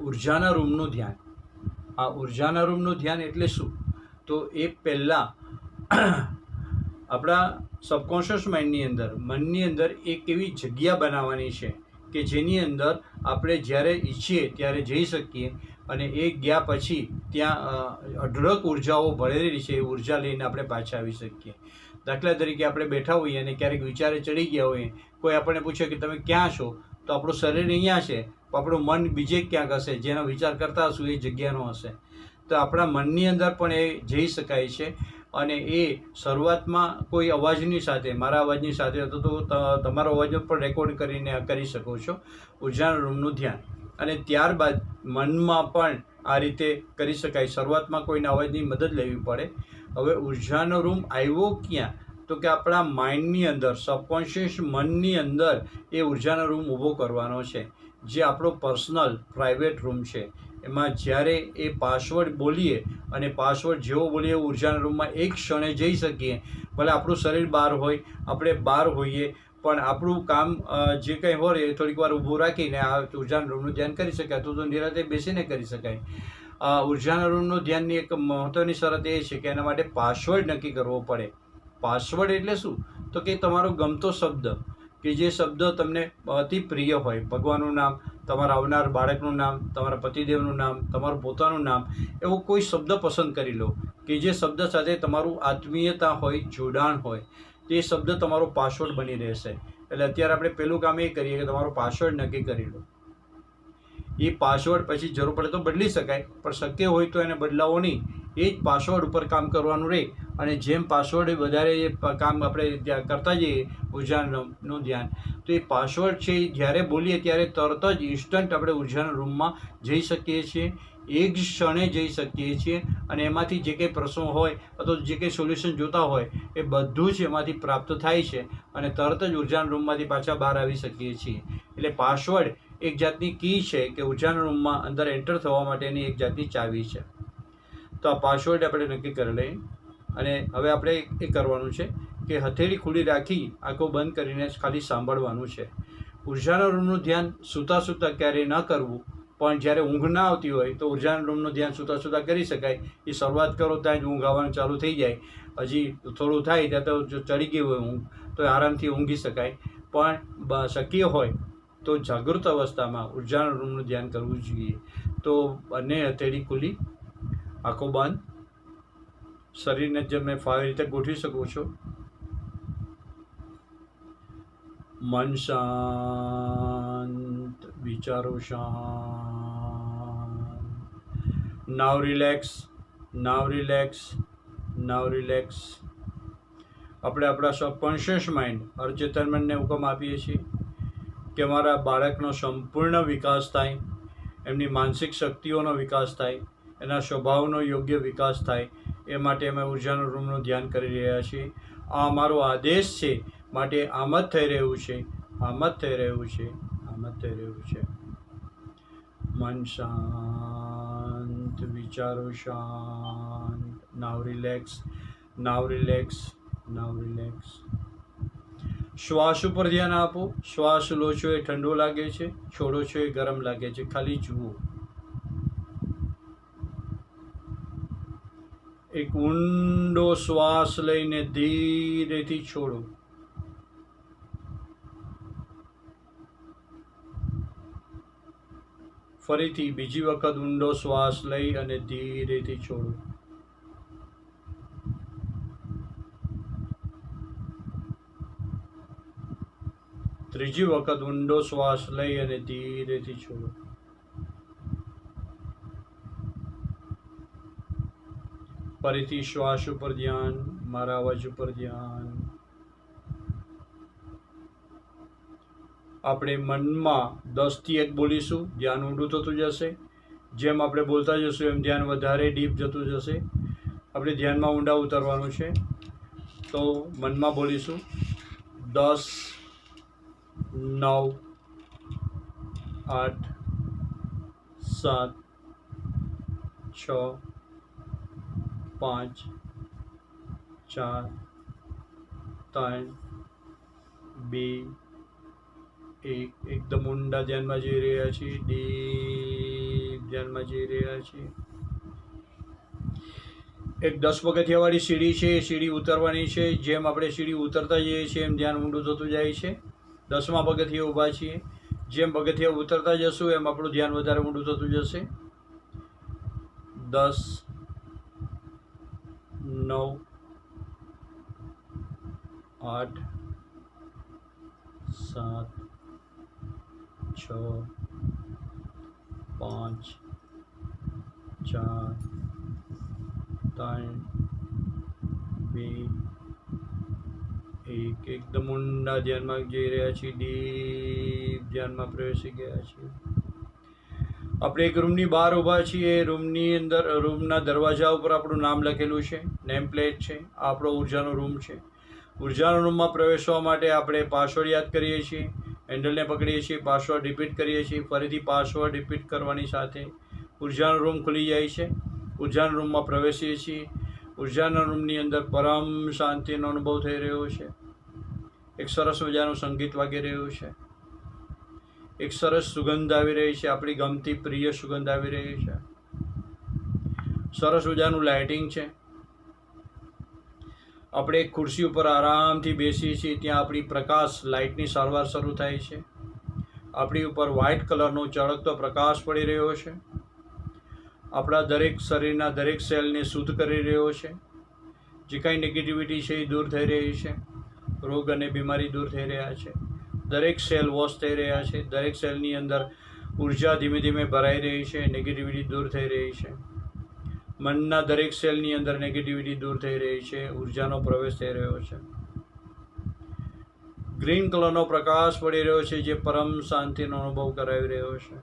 ઉર્જાના રૂમનું ધ્યાન. આ ઉર્જાના રૂમનું ધ્યાન એટલે શું? તો એ પહેલાં આપણા સબકોન્શિયસ માઇન્ડની અંદર, મનની અંદર એક એવી જગ્યા બનાવવાની છે કે જેની અંદર આપણે જ્યારે ઈચ્છીએ ત્યારે જઈ શકીએ અને એ ગયા પછી ત્યાં અઢળક ઉર્જાઓ ભરેલી છે એ ઊર્જા લઈને આપણે પાછા આવી શકીએ. દાખલા તરીકે આપણે બેઠા હોઈએ અને ક્યારેક વિચારે ચડી ગયા હોઈએ, કોઈ આપણને પૂછે કે તમે ક્યાં છો? તો આપણું શરીર અહીંયા છે. આપણું મન બીજે ક્યાંક હશે? જેનો વિચાર કરતા હશું એ જગ્યાનો હશે. તો આપણા મનની અંદર પણ એ જઈ શકાય છે અને એ શરૂઆતમાં કોઈ અવાજની સાથે, મારા અવાજની સાથે હતો તો તમારો અવાજનો પણ રેકોર્ડ કરીને કરી શકો છો ઉર્જાના રૂમનું ધ્યાન. અને ત્યારબાદ મનમાં પણ આ રીતે કરી શકાય. શરૂઆતમાં કોઈના અવાજની મદદ લેવી પડે. હવે ઉર્જાનો રૂમ આવ્યો ક્યાં? તો કે આપણા માઇન્ડની અંદર સબકોન્શિયસ મનની અંદર એ ઉર્જાનો રૂમ ઊભો કરવાનો છે. જે આપણો પર્સનલ પ્રાઇવેટ રૂમ છે. એમાં જ્યારે એ પાસવર્ડ બોલીએ અને પાસવર્ડ જેવો બોલીએ ઉર્જાના રૂમમાં એક ક્ષણે જઈ શકીએ, ભલે આપણું શરીર બહાર હોય, આપણે બહાર હોઈએ, પણ આપણું કામ જે કંઈ હોય એ થોડીક વાર ઊભું રાખીને આ ઉર્જાના રૂમનું ધ્યાન કરી શકાય. તો તો નિરાતે બેસીને કરી શકાય. ઉર્જાના રૂમનું ધ્યાનની એક મહત્ત્વની શરત એ છે કે એના માટે પાસવર્ડ નક્કી કરવો પડે. પાસવર્ડ એટલે શું? તો કે તમારો ગમતો શબ્દ. કે જે શબ્દ તમને અતિ પ્રિય હોય, ભગવાનનું નામ, તમારા આવનાર બાળકનું નામ, તમારા પતિદેવનું નામ, તમારું પોતાનું નામ, એવો કોઈ શબ્દ પસંદ કરી લો કે જે શબ્દ સાથે તમારું આત્મીયતા હોય, જોડાણ હોય, તે શબ્દ તમારો પાસવર્ડ બની રહેશે. એટલે અત્યારે આપણે પહેલું કામ એ કરીએ કે તમારો પાસવર્ડ નક્કી કરી લો. એ પાસવર્ડ પછી જરૂર પડે તો બદલી શકાય, પણ શક્ય હોય તો એને બદલાવો નહીં. એ જ પાસવર્ડ ઉપર કામ કરવાનું રહે અને જેમ પાસવર્ડ વધારે કામ આપણે કરતા જઈએ, ઉર્જાનું ધ્યાન. તો એ પાસવર્ડ છે જ્યારે બોલીએ ત્યારે તરત જ ઇન્સ્ટન્ટ આપણે ઉર્જાના રૂમમાં જઈ શકીએ છીએ. એક જ ક્ષણે જઈ શકીએ છીએ. અને એમાંથી જે કંઈ પ્રશ્નો હોય અથવા જે કંઈ સોલ્યુશન જોતા હોય, એ બધું જ એમાંથી પ્રાપ્ત થાય છે. અને તરત જ ઉર્જાના રૂમમાંથી પાછા બહાર આવી શકીએ છીએ. એટલે પાસવર્ડ એક જાતની કી છે કે ઉર્જાના રૂમમાં અંદર એન્ટર થવા માટેની એક જાતની ચાવી છે. તો આ પાસવર્ડ આપણે નક્કી કરી લઈએ. અને હવે આપણે એ કરવાનું છે કે હથેળી ખુલ્લી રાખી આંખો બંધ કરીને ખાલી સાંભળવાનું છે. ઉર્જાના રૂમનું ધ્યાન સૂતા સૂતા ક્યારેય ન કરવું, પણ જ્યારે ઊંઘ ના આવતી હોય તો ઉર્જાના રૂમનું ધ્યાન સૂતા સૂતા કરી શકાય. એ શરૂઆત કરો ત્યાં જ ઊંઘ આવવાનું ચાલુ થઈ જાય. હજી થોડું થાય ત્યાં તો જો ચડી ગઈ હોય ઊંઘ, તો આરામથી ઊંઘી શકાય. પણ શક્ય હોય તો જાગૃત અવસ્થામાં ઉર્જાના રૂમનું ધ્યાન કરવું જોઈએ. તો બંને હથેળી ખુલ્લી આંખો બંધ. શરીરને જે મેં ફાવી રીતે ગોઠવી શકો છો. મન શાંત, વિચારો શાંત. Now relax now relax now relax. આપણે આપણા સબકોન્શિયસ માઇન્ડ અર્ચેતન હુકમ આપીએ છીએ કે મારા બાળકનો સંપૂર્ણ વિકાસ થાય, એમની માનસિક શક્તિઓનો વિકાસ થાય એના સ્વભાવનો યોગ્ય વિકાસ થાય, એ માટે અમે ઉર્જાનું રૂમનું ધ્યાન કરી રહ્યા છીએ. આ અમારો આદેશ છે, માટે આમ જ થઈ રહ્યું છે, આમ જ થઈ રહ્યું છે, આમ જ થઈ રહ્યું છે. મન શાંત, વિચારો શાંત. Now relax now relax now relax શ્વાસ ઉપર ધ્યાન આપો. શ્વાસ લો છો એ ઠંડો લાગે છે, છોડો છો એ ગરમ લાગે છે. ખાલી જુઓ. એક ઊંડો શ્વાસ લઈને ધીરેથી છોડો. ફરીથી બીજી વખત ઊંડો શ્વાસ લઈ અને ધીરેથી છોડો. ત્રીજી વખત ઊંડો શ્વાસ લઈ અને ધીરેથી છોડો. ફરીથી શ્વાસ ઉપર ધ્યાન, મારા અવાજ ઉપર ધ્યાન. આપણે મનમાં દસથી એક બોલીશું, ધ્યાન ઊંડું થતું જશે. જેમ આપણે બોલતા જશું, એમ ધ્યાન વધારે ડીપ જતું જશે. આપણે ધ્યાનમાં ઊંડા ઉતરવાનું છે. તો મનમાં બોલીશું. દસ, નવ, આઠ, સાત, છ પાંચ, ચાર, ત્રણ, બે, એક એકદમ ઊંડા ધ્યાનમાં જઈ રહ્યા છીએ ડીપ ધ્યાનમાં જઈ રહ્યા છીએ. એક દસ પગથિયાવાળી સીડી છે, એ સીડી ઉતરવાની છે, જેમ આપણે સીડી ઉતરતા જઈએ છીએ એમ ધ્યાન ઊંડું થતું જાય છે. દસમા પગથિયે ઊભા છીએ, જેમ પગથિયા ઉતરતા જશું એમ આપણું ધ્યાન વધારે ઊંડું થતું જશે. દસ નવ, આઠ, સાત, છ, પાંચ, ચાર, ત્રણ, બે, એક. એકદમ ઊંડા ધ્યાનમાં જઈ રહ્યા છીએ. ડીપ ધ્યાનમાં પ્રવેશી ગયા છીએ. આપણે એક રૂમની બહાર ઊભા છીએ. રૂમની અંદર રૂમના દરવાજા ઉપર આપણું નામ લખેલું છે. નેમ પ્લેટ છે આપણો ઉર્જાનો રૂમ છે. ઉર્જાના રૂમમાં પ્રવેશવા માટે આપણે પાસવર્ડ યાદ કરીએ છીએ. હેન્ડલને પકડીએ છીએ. પાસવર્ડ રિપીટ કરીએ છીએ. ફરીથી પાસવર્ડ રિપીટ કરવાની સાથે ઉર્જાનો રૂમ ખુલી જાય છે. ઉર્જાના રૂમમાં પ્રવેશીએ છીએ. ઉર્જાના રૂમની અંદર પરમ શાંતિનો અનુભવ થઈ રહ્યો છે. એક સરસ મજાનું સંગીત વાગી રહ્યું છે. એક સરસ સુગંધ આવી રહી છે, આપણી ગમતી પ્રિય સુગંધ આવી રહી છે. સરસ મજાનું લાઇટિંગ છે. આપણે એક ખુરશી ઉપર આરામથી બેસીએ છીએ, ત્યાં આપણી પ્રકાશ લાઇટની સારવાર શરૂ થાય છે. આપણી ઉપર વ્હાઇટ કલરનો ચળકતો પ્રકાશ પડી રહ્યો છે. આપણા દરેક શરીરના દરેક સેલને શુદ્ધ કરી રહ્યો છે. જે કાંઈ નેગેટિવિટી છે એ દૂર થઈ રહી છે. રોગ અને બીમારી દૂર થઈ રહ્યા છે. દરેક સેલ વોશ થઈ રહ્યા છે. દરેક સેલની અંદર ઊર્જા ધીમે ધીમે ભરાઈ રહી છે. નેગેટિવિટી દૂર થઈ રહી છે. મનના દરેક સેલની અંદર નેગેટિવિટી દૂર થઈ રહી છે. ઉર્જાનો પ્રવેશ થઈ રહ્યો છે. ગ્રીન કલરનો પ્રકાશ પડી રહ્યો છે, જે પરમ શાંતિનો અનુભવ કરાવી રહ્યો છે.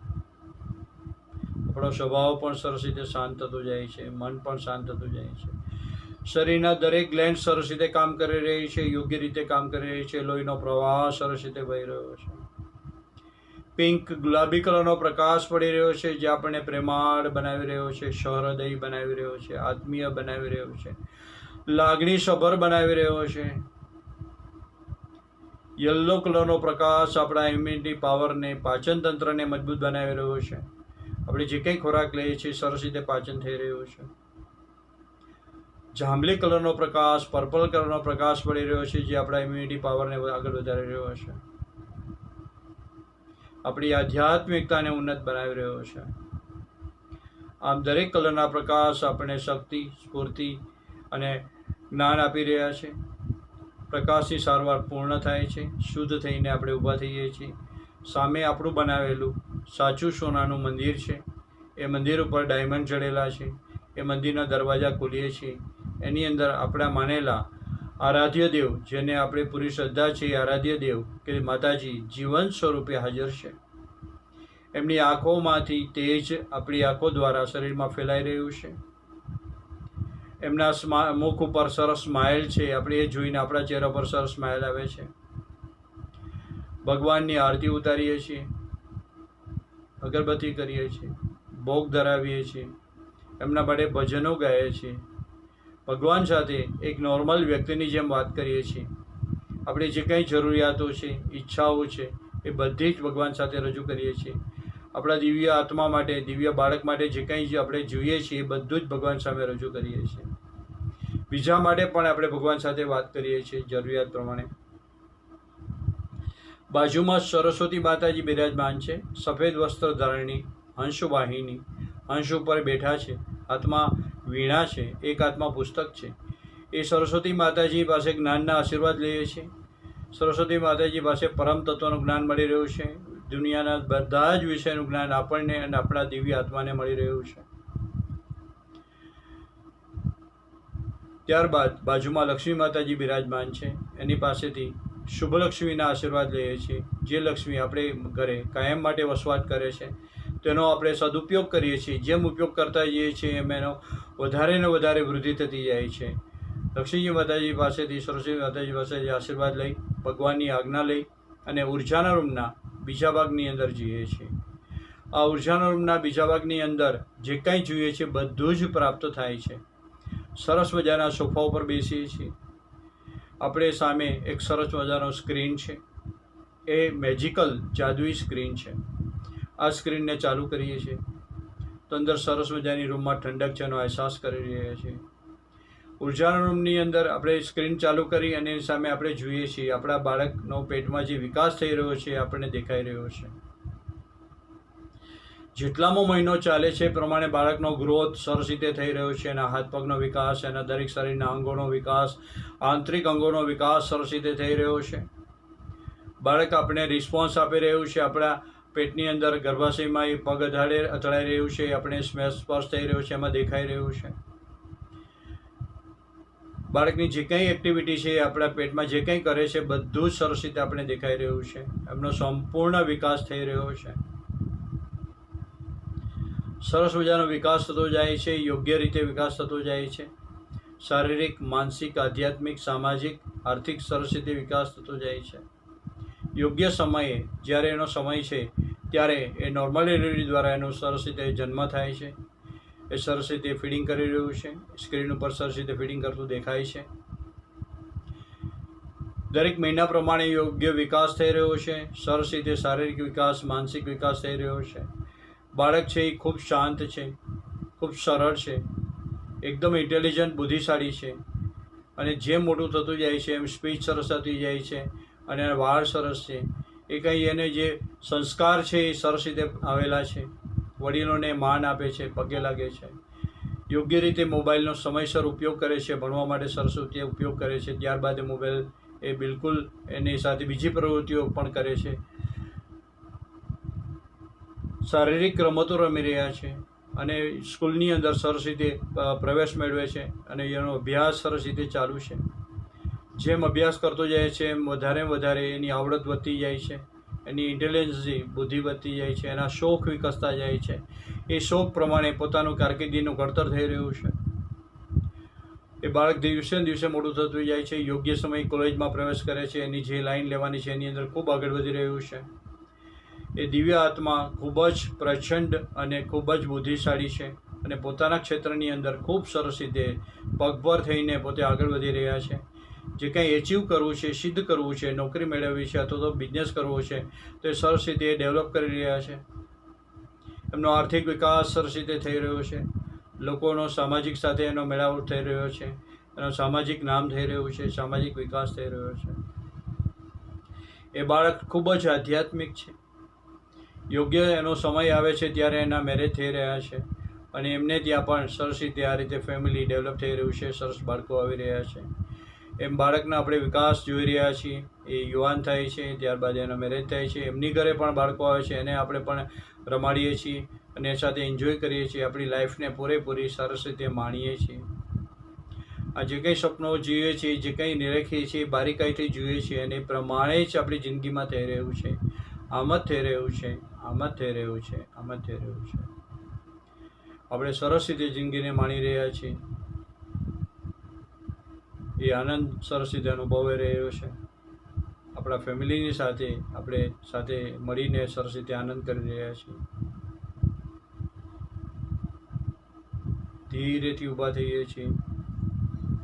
આપણો સ્વભાવ પણ સરસ રીતે શાંત થતો જાય છે. મન પણ શાંત થતું જાય છે. શરીરના દરેક ગ્લેન્ડ સરસ રીતે કામ કરી રહી છે, યોગ્ય રીતે કામ કરી રહી છે, લોહીનો પ્રવાહ સરસ રીતે વહી રહ્યો છે. પિંક ગુલાબી કલરનો પ્રકાશ પડી રહ્યો છે, જે આપણને પ્રેમાળ બનાવી રહ્યો છે, સહૃદય બનાવી રહ્યો છે, આત્મીય બનાવી રહ્યો છે લાગણી સભર બનાવી રહ્યો છે. યલો કલરનો પ્રકાશ આપણા ઇમ્યુનિટી પાવરને પાચન તંત્રને મજબૂત બનાવી રહ્યો છે. આપણે જે કંઈ ખોરાક લઈએ છીએ, સરસ રીતે પાચન થઈ રહ્યું છે. જાંબલી કલરનો પ્રકાશ પર્પલ કલરનો પ્રકાશ પડી રહ્યો છે, જે આપણા ઇમ્યુનિટી પાવરને આગળ વધારી રહ્યો છે. આપણી આધ્યાત્મિકતાને ઉન્નત બનાવી રહ્યો છે. આમ દરેક કલરના પ્રકાશ આપણને શક્તિ, સ્ફૂર્તિ અને જ્ઞાન આપી રહ્યા છે. પ્રકાશની સારવાર પૂર્ણ થાય છે, શુદ્ધ થઈને આપણે ઊભા થઈએ છીએ. સામે આપણું બનાવેલું સાચું સોનાનું મંદિર છે. એ મંદિર ઉપર ડાયમંડ ચડેલા છે. એ મંદિરના દરવાજા ખોલીએ છીએ. એની અંદર આપણા માનેલા આરાધ્ય દેવ, જેને આપણે પૂરી શ્રદ્ધા છે આરાધ્ય દેવ, કે માતાજી જીવન સ્વરૂપે હાજર છે. એમની આંખોમાંથી તેજ આપણી આંખો દ્વારા શરીરમાં ફેલાઈ રહ્યું છે. એમના સ્મા, મુખ ઉપર સરસ સ્માઇલ છે, આપણે એ જોઈને આપણા ચહેરા પર સરસ સ્માઇલ આવે છે. ભગવાનની આરતી ઉતારીએ છીએ. અગરબત્તી કરીએ છીએ. ભોગ ધરાવીએ છીએ. એમના માટે ભજનો ગાઈએ છીએ. ભગવાન સાથે એક નોર્મલ વ્યક્તિની જેમ વાત કરીએ છીએ. આપણી જે કંઈ જરૂરિયાતો છે, ઈચ્છાઓ છે, એ બધી જ ભગવાન સાથે રજૂ કરીએ છીએ. આપણા દિવ્ય આત્મા માટે, દિવ્ય બાળક માટે જે કંઈ આપણે જોઈએ છીએ, એ બધું જ ભગવાન સામે રજૂ કરીએ છીએ. બીજા માટે પણ આપણે ભગવાન સાથે વાત કરીએ છીએ, જરૂરિયાત પ્રમાણે. બાજુમાં સરસ્વતી માતાજી બિરાજમાન છે. સફેદ વસ્ત્ર ધારણી હંસવાહિની હંસ ઉપર બેઠા છે. હાથમાં વીણા છે, એક હાથમાં પુસ્તક છે. એ સરસ્વતી માતાજી પાસે જ્ઞાનના આશીર્વાદ લઈએ છીએ. સરસ્વતી માતાજી પાસે પરમ તત્વનું જ્ઞાન મળી રહ્યું છે. દુનિયાના બધા જ વિષયનું જ્ઞાન આપણને અને આપણા દિવ્ય આત્માને મળી રહ્યું છે. ત્યારબાદ બાજુમાં લક્ષ્મી માતાજી બિરાજમાન છે. એની પાસેથી શુભલક્ષ્મીના આશીર્વાદ લઈએ છીએ. જે લક્ષ્મી આપણે ઘરે કાયમ માટે વસવાટ કરે છે. તેનો આપણે સદુપયોગ કરીએ છીએ. જેમ ઉપયોગ કરતા જઈએ છીએ, એમ એનો વધારે ને વધારે વૃદ્ધિ થતી જાય છે. લક્ષ્મીજી માતાજી પાસેથી સરસ્વતી માતાજી પાસેથી આશીર્વાદ લઈ, ભગવાનની આજ્ઞા લઈ અને ઉર્જાના રૂમના બીજા ભાગની અંદર જઈએ છીએ. આ ઉર્જાના રૂમના બીજા ભાગની અંદર જે કાંઈ જોઈએ છે, બધું જ પ્રાપ્ત થાય છે. સરસ મજાના સોફા ઉપર બેસીએ છીએ. આપણે સામે એક સરસ મજાનો સ્ક્રીન છે. એ મેજિકલ જાદુઈ સ્ક્રીન છે. આ સ્ક્રીનને ચાલુ કરીએ છીએ. તો અંદર સરસ મજાની રૂમમાં ઠંડક છે એનો અહેસાસ કરી રહ્યા છીએ. ઉર્જાના રૂમની અંદર આપણે સ્ક્રીન ચાલુ કરી અને એની સામે આપણે જોઈએ છીએ. આપણા બાળકનો પેટમાં જે વિકાસ થઈ રહ્યો છે આપણને દેખાઈ રહ્યો છે. જેટલામો મહિનો ચાલે છે એ પ્રમાણે બાળકનો ગ્રોથ સરસ રીતે થઈ રહ્યો છે. એના હાથ પગનો વિકાસ, એના દરેક શરીરના અંગોનો વિકાસ, આંતરિક અંગોનો વિકાસ સરસ રીતે થઈ રહ્યો છે. બાળક આપણે રિસ્પોન્સ આપી રહ્યું છે. આપણા પેટની અંદર ગર્ભાશયમાં એ પગ અધાડે અથડાઈ રહ્યું છે, આપણે સ્પર્શ થઈ રહ્યો છે, એમાં દેખાઈ રહ્યું છે. બાળકની જે કંઈ એક્ટિવિટી છે, એ આપણા પેટમાં જે કંઈ કરે છે, બધું જ સરસ રીતે આપણે દેખાઈ રહ્યું છે. એમનો સંપૂર્ણ વિકાસ થઈ રહ્યો છે. સરસ મજાનો વિકાસ થતો જાય છે, યોગ્ય રીતે વિકાસ થતો જાય છે. શારીરિક, માનસિક, આધ્યાત્મિક, સામાજિક, આર્થિક સરસ રીતે વિકાસ થતો જાય છે. યોગ્ય સમયે, જ્યારે એનો સમય છે ત્યારે એ નોર્મલ ડિલિવરી દ્વારા એનો સરસ રીતે જન્મ થાય છે. એ સરસ રીતે ફીડિંગ કરી રહ્યું છે. સ્ક્રીન ઉપર સરસ રીતે ફીડિંગ કરતું દેખાય છે. દરેક મહિના પ્રમાણે યોગ્ય વિકાસ થઈ રહ્યો છે. સરસ રીતે શારીરિક વિકાસ, માનસિક વિકાસ થઈ રહ્યો છે. બાળક છે એ ખૂબ શાંત છે. ખૂબ સરળ છે. એકદમ ઇન્ટેલિજન્ટ બુદ્ધિશાળી છે. અને જેમ મોટું થતું જાય છે, એમ સ્પીચ સરસ થતી જાય છે. અને વાળ સરસ છે. એ કંઈ એને જે સંસ્કાર છે એ સરસ રીતે આવેલા છે. વડીલોને માન આપે છે, પગે લાગે છે. યોગ્ય રીતે મોબાઈલનો સમયસર ઉપયોગ કરે છે, ભણવા માટે સરસ રીતે ઉપયોગ કરે છે. ત્યારબાદ મોબાઈલ એ બિલકુલ એની સાથે બીજી પ્રવૃત્તિઓ પણ કરે છે. શારીરિક રમતો રમી રહ્યા છે અને સ્કૂલની અંદર સરસ રીતે પ્રવેશ મેળવે છે અને એનો અભ્યાસ સરસ રીતે ચાલુ છે. જેમ અભ્યાસ કરતો જાય છે, એમ વધારે વધારે એની આવડત વધતી જાય છે, એની ઇન્ટેલિજન્સી બુદ્ધિ વધતી જાય છે, એના શોખ વિકસતા જાય છે. એ શોખ પ્રમાણે પોતાનું કારકિર્દીનું ઘડતર થઈ રહ્યું છે. એ બાળક દિવસે દિવસે મોટું થતું જાય છે, યોગ્ય સમયે કોલેજમાં પ્રવેશ કરે છે, એની જે લાઈન લેવાની છે, એની અંદર ખૂબ આગળ વધી રહ્યું છે. એ દિવ્ય આત્મા ખૂબ જ પ્રચંડ અને ખૂબ જ બુદ્ધિશાળી છે અને પોતાના ક્ષેત્રની અંદર ખૂબ સરસ રીતે પગભર થઈને પોતે આગળ વધી રહ્યા છે. જે કંઈ એચીવ કરવું છે, સિદ્ધ કરવું છે, નોકરી મેળવવી છે અથવા તો બિઝનેસ કરવો છે, તો એ સરસ રીતે ડેવલપ કરી રહ્યા છે. એમનો આર્થિક વિકાસ સરસ રીતે થઈ રહ્યો છે. લોકોનો સામાજિક સાથે એનો મેળાવટ થઈ રહ્યો છે. એનો સામાજિક નામ થઈ રહ્યું છે, સામાજિક વિકાસ થઈ રહ્યો છે. એ બાળક ખૂબ જ આધ્યાત્મિક છે. યોગ્ય એનો સમય આવે છે ત્યારે એના મેરેજ થઈ રહ્યા છે. અને એમને ત્યાં પણ સરસ રીતે આ રીતે ફેમિલી ડેવલપ થઈ રહ્યું છે, સરસ બાળકો આવી રહ્યા છે. એમ બાળકના આપણે વિકાસ જોઈ રહ્યા છીએ. એ યુવાન થાય છે, ત્યારબાદ એનો મેરેજ થાય છે. એમની ઘરે પણ બાળકો આવે છે, એને આપણે પણ રમાડીએ છીએ અને સાથે એન્જોય કરીએ છીએ. આપણી લાઈફને પૂરેપૂરી સરસ રીતે માણીએ છીએ. આ જે કંઈ સપનો જોઈએ છીએ જે કંઈ નિરખીએ છીએ બારીકાઈથી જોઈએ છીએ અને પ્રમાણે જ આપણી જિંદગીમાં થઈ રહ્યું છે. આમ જ થઈ રહ્યું છે, આમ જ થઈ રહ્યું છે, આમ જ થઈ રહ્યું છે. આપણે સરસ રીતે જિંદગીને માણી રહ્યા છીએ. એ આનંદ સરસ રીતે અનુભવાઈ રહ્યો છે. આપણા ફેમિલીની સાથે આપણે સાથે મળીને સરસ રીતે આનંદ કરી રહ્યા છીએ. ધીરેથી ઊભા થઈએ છીએ.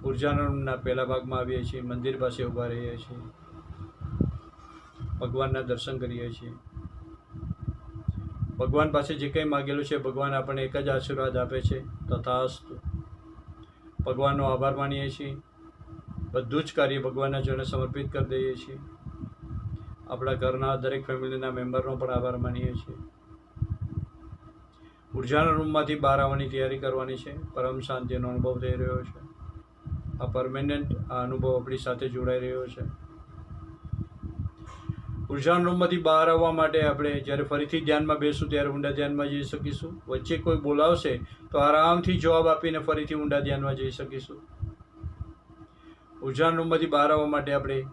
ઉર્જાના પહેલા ભાગમાં આવીએ છીએ, મંદિર પાસે ઊભા રહીએ છીએ. ભગવાનના દર્શન કરીએ છીએ. ભગવાન પાસે જે કંઈ માગેલું છે, ભગવાન આપણને એક જ આશીર્વાદ આપે છે, તથાસ્તુ. ભગવાનનો આભાર માનીએ છીએ. બધું જ કાર્ય ભગવાનના ચરણે સમર્પિત કરી દઈએ છીએ. આપણા ઘરના દરેક ફેમિલીના મેમ્બરનો પણ આભાર માનીએ છીએ. ઉર્જાના રૂમમાંથી બહાર આવવાની તૈયારી કરવાની છે. પરમ શાંતિનો અનુભવ થઈ રહ્યો છે. આ પરમેનન્ટ આ અનુભવ આપણી સાથે જોડાઈ રહ્યો છે. ઉર્જાના રૂમમાંથી બહાર આવવા માટે આપણે જ્યારે ફરીથી ધ્યાનમાં બેસું ત્યારે ઊંડા ધ્યાનમાં જઈ શકીશું. વચ્ચે કોઈ બોલાવશે તો આરામથી જવાબ આપીને ફરીથી ઊંડા ધ્યાનમાં જઈ શકીશું. ઉર્જાના રૂમમાંથી બહાર આવવા માટે આપણે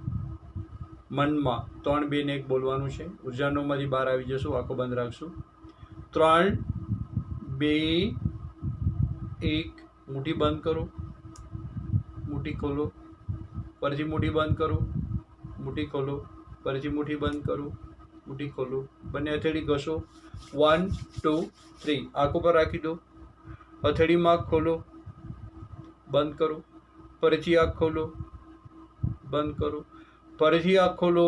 મનમાં ત્રણ, બે ને એક બોલવાનું છે. ઉર્જાના રૂમમાંથી બહાર આવી જશું, આંખો બંધ રાખશું. ત્રણ, બે, એક, મુઠ્ઠી બંધ કરો. મુઠ્ઠી ખોલો, ફરીથી મુઠ્ઠી બંધ કરો. મુઠ્ઠી ખોલો, ફરીથી મુઠ્ઠી બંધ કરો. મુઠ્ઠી ખોલો. બંને હથેળી ઘસો. One, two, three. આંખો પર રાખી દો. હથેળીમાં ખોલો. બંધ કરો. ફરીથી આંખ ખોલો, બંધ કરો. ફરીથી આંખ ખોલો,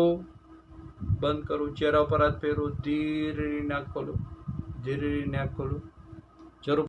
બંધ કરો. ચહેરા પર હાથ ફેરો ધીરે નાક ખોલો ધીરે નાક ખોલો. જરૂર